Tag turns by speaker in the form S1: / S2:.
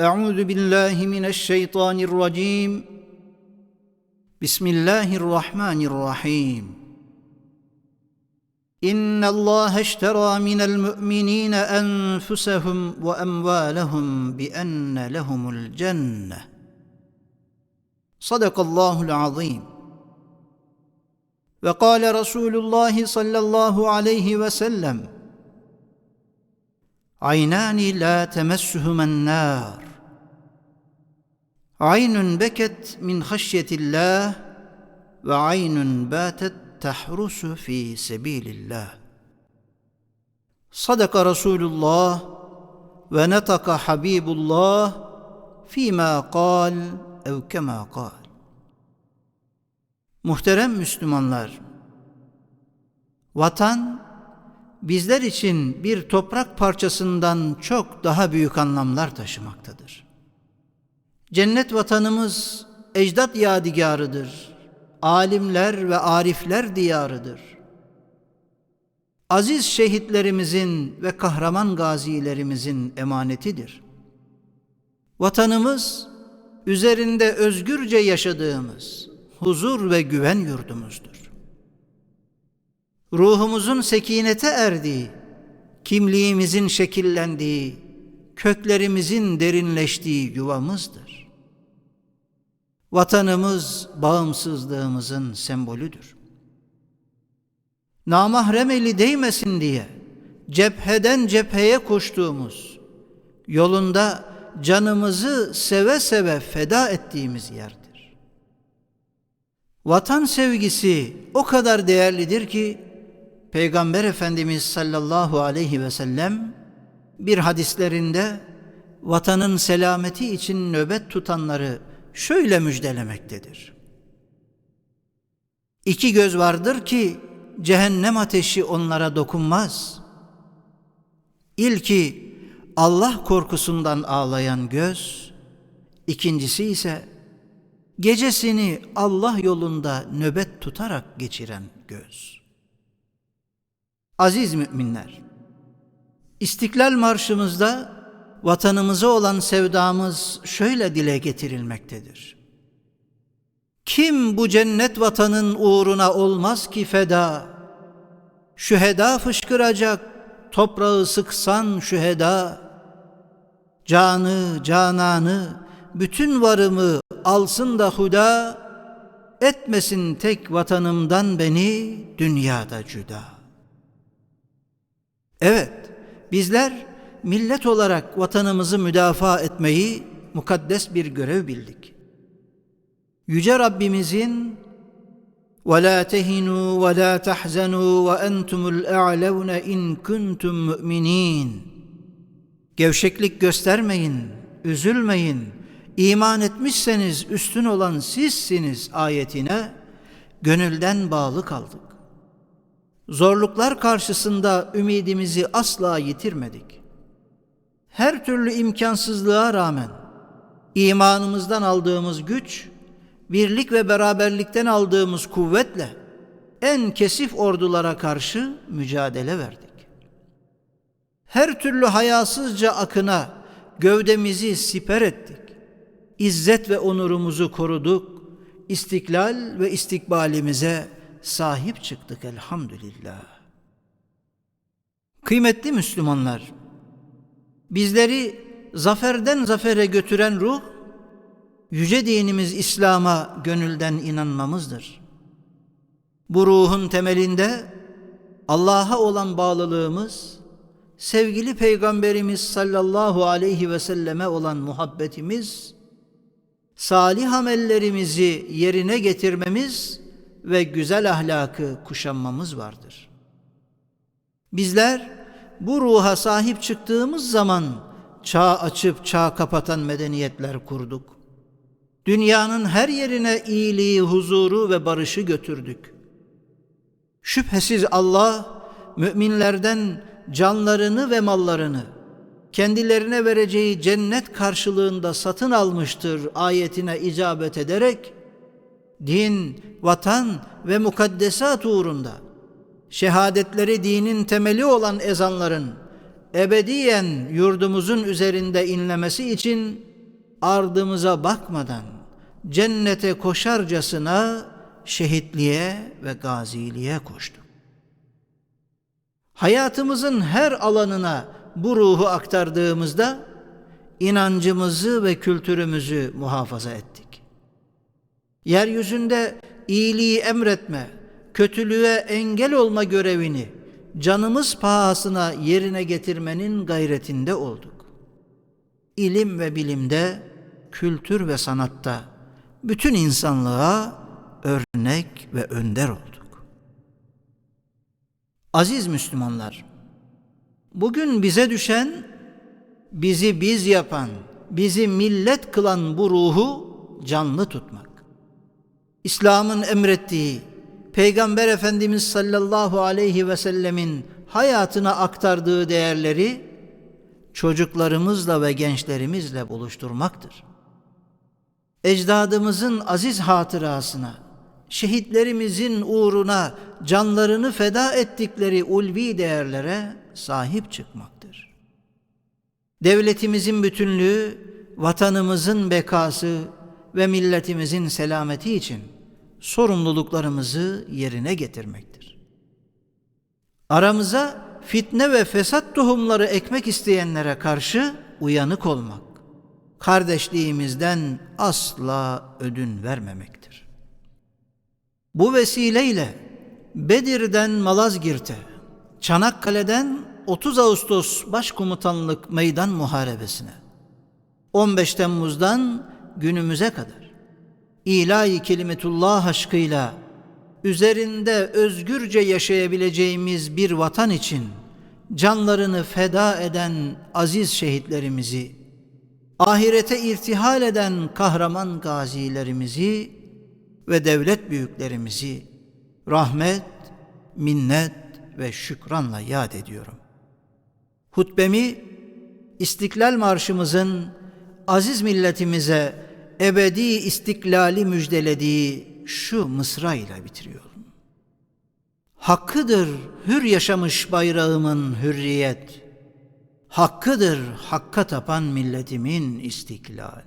S1: أعوذ بالله من الشيطان الرجيم. بسم الله الرحمن الرحيم. إن الله اشترى من المؤمنين أنفسهم وأموالهم بأن لهم الجنة. صدق الله العظيم. وقال رسول الله صلى الله عليه وسلم عينان لا تمسهما النار. Aynun beket min haşyetillah ve aynun batet tahrusu fi sebilillah. Sadaka Resulullah ve netaka Habibullah fîmâ kal ev kemâ kal. Muhterem Müslümanlar, vatan bizler için bir toprak parçasından çok daha büyük anlamlar taşımaktadır.'' Cennet vatanımız ecdat yadigarıdır. Alimler ve arifler diyarıdır. Aziz şehitlerimizin ve kahraman gazilerimizin emanetidir. Vatanımız üzerinde özgürce yaşadığımız huzur ve güven yurdumuzdur. Ruhumuzun sekinete erdiği, kimliğimizin şekillendiği, köklerimizin derinleştiği yuvamızdır. Vatanımız bağımsızlığımızın sembolüdür. Namahrem eli değmesin diye cepheden cepheye koştuğumuz, yolunda canımızı seve seve feda ettiğimiz yerdir. Vatan sevgisi o kadar değerlidir ki Peygamber Efendimiz sallallahu aleyhi ve sellem bir hadislerinde vatanın selameti için nöbet tutanları şöyle müjdelemektedir. İki göz vardır ki cehennem ateşi onlara dokunmaz. İlki Allah korkusundan ağlayan göz, ikincisi ise gecesini Allah yolunda nöbet tutarak geçiren göz. Aziz müminler, İstiklal Marşımızda vatanımıza olan sevdamız şöyle dile getirilmektedir. Kim bu cennet vatanın uğruna olmaz ki feda? Şüheda fışkıracak, toprağı sıksan şüheda. Canı, cananı, bütün varımı alsın da huda, etmesin tek vatanımdan beni dünyada cüda. Evet, bizler millet olarak vatanımızı müdafaa etmeyi mukaddes bir görev bildik. Yüce Rabbimizin وَلَا تَهِنُوا وَلَا تَحْزَنُوا وَاَنْتُمُ الْاَعْلَوْنَ اِنْ كُنْتُمْ مُؤْمِنِينَ Gevşeklik göstermeyin, üzülmeyin, iman etmişseniz üstün olan sizsiniz ayetine gönülden bağlı kaldık. Zorluklar karşısında ümidimizi asla yitirmedik. Her türlü imkansızlığa rağmen imanımızdan aldığımız güç, birlik ve beraberlikten aldığımız kuvvetle en kesif ordulara karşı mücadele verdik. Her türlü hayasızca akına gövdemizi siper ettik. İzzet ve onurumuzu koruduk. İstiklal ve istikbalimize sahip çıktık elhamdülillah. Kıymetli Müslümanlar, bizleri zaferden zafere götüren ruh, yüce dinimiz İslam'a gönülden inanmamızdır. Bu ruhun temelinde Allah'a olan bağlılığımız, sevgili Peygamberimiz sallallahu aleyhi ve selleme olan muhabbetimiz, salih amellerimizi yerine getirmemiz ve güzel ahlakı kuşanmamız vardır. Bizler bu ruha sahip çıktığımız zaman çağ açıp çağ kapatan medeniyetler kurduk. Dünyanın her yerine iyiliği, huzuru ve barışı götürdük. Şüphesiz Allah müminlerden canlarını ve mallarını kendilerine vereceği cennet karşılığında satın almıştır ayetine icabet ederek din, vatan ve mukaddesat uğrunda şehadetleri dinin temeli olan ezanların ebediyen yurdumuzun üzerinde inlemesi için ardımıza bakmadan cennete koşarcasına şehitliğe ve gaziliğe koştuk. Hayatımızın her alanına bu ruhu aktardığımızda inancımızı ve kültürümüzü muhafaza ettik. Yeryüzünde iyiliği emretme, kötülüğe engel olma görevini canımız pahasına yerine getirmenin gayretinde olduk. İlim ve bilimde, kültür ve sanatta bütün insanlığa örnek ve önder olduk. Aziz Müslümanlar, bugün bize düşen bizi biz yapan, bizi millet kılan bu ruhu canlı tutmak. İslam'ın emrettiği, Peygamber Efendimiz sallallahu aleyhi ve sellemin hayatına aktardığı değerleri çocuklarımızla ve gençlerimizle buluşturmaktır. Ecdadımızın aziz hatırasına, şehitlerimizin uğruna canlarını feda ettikleri ulvi değerlere sahip çıkmaktır. Devletimizin bütünlüğü, vatanımızın bekası ve milletimizin selameti için sorumluluklarımızı yerine getirmektir. Aramıza fitne ve fesat tohumları ekmek isteyenlere karşı uyanık olmak, kardeşliğimizden asla ödün vermemektir. Bu vesileyle Bedir'den Malazgirt'e, Çanakkale'den 30 Ağustos Başkomutanlık Meydan Muharebesi'ne, 15 Temmuz'dan günümüze kadar ilahi kelimetullah aşkıyla üzerinde özgürce yaşayabileceğimiz bir vatan için canlarını feda eden aziz şehitlerimizi, ahirete irtihal eden kahraman gazilerimizi ve devlet büyüklerimizi rahmet, minnet ve şükranla yad ediyorum. Hutbemi İstiklal Marşımızın aziz milletimize ebedi istiklali müjdelediği şu mısra ile bitiriyorum. Hakkıdır hür yaşamış bayrağımın hürriyet, hakkıdır hakka tapan milletimin istiklal.